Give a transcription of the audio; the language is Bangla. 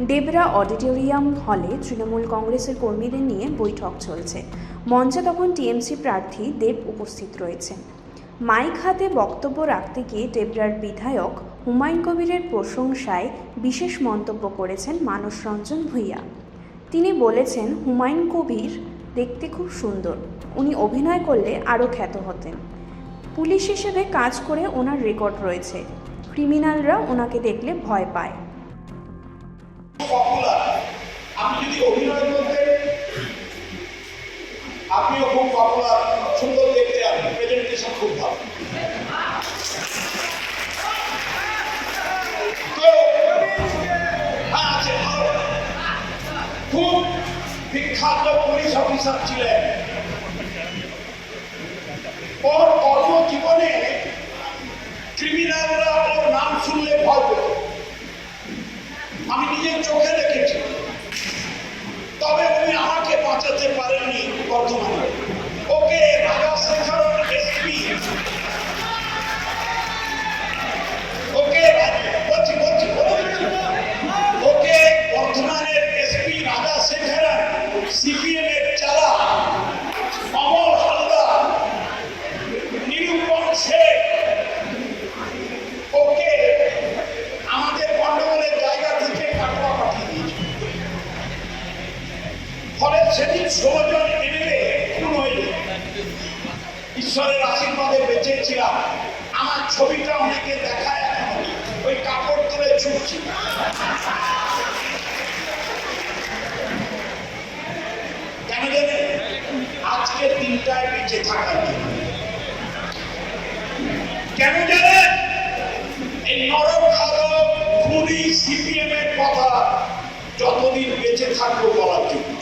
ডেবরা অডিটোরিয়াম হলে তৃণমূল কংগ্রেসের কর্মীদের নিয়ে বৈঠক চলছে। মঞ্চে তখন টিএমসি প্রার্থী দেব উপস্থিত রয়েছেন। মাইক হাতে বক্তব্য রাখতে গিয়ে ডেবরার বিধায়ক হুমায়ুন কবিরের প্রশংসায় বিশেষ মন্তব্য করেছেন মানস রঞ্জন ভূঁইয়া। তিনি বলেছেন, হুমায়ুন কবির দেখতে খুব সুন্দর। উনি অভিনয় করলে আরও খ্যাত হতেন। পুলিশ হিসেবে কাজ করে ওনার রেকর্ড রয়েছে। ক্রিমিনালরা ওনাকে দেখলে ভয় পায়। আপনিও খুব পপুলার সুন্দর দেখতে আপনি প্রেজেন্টেশন খুব ভালো। হ্যাঁ খুব বিখ্যাত পুলিশ অফিসার ছিলেন। ওর কর্মজীবনে ক্রিমিনালরা ওর সেদিন ষোলো জন এমএলএ খুন হয়ে ঈশ্বরের আশীর্বাদে বেঁচেছিলাম। আমার ছবিটা অনেকে দেখায় ওই কাপড় তুলে ছুটছি। কেন জানেন? আজকে দিনটায় বেঁচে থাকার জন্য। কেন জানেন? এই নরম খাদক খুনি সিপিএম এর কথা যতদিন বেঁচে থাকব বলার জন্য।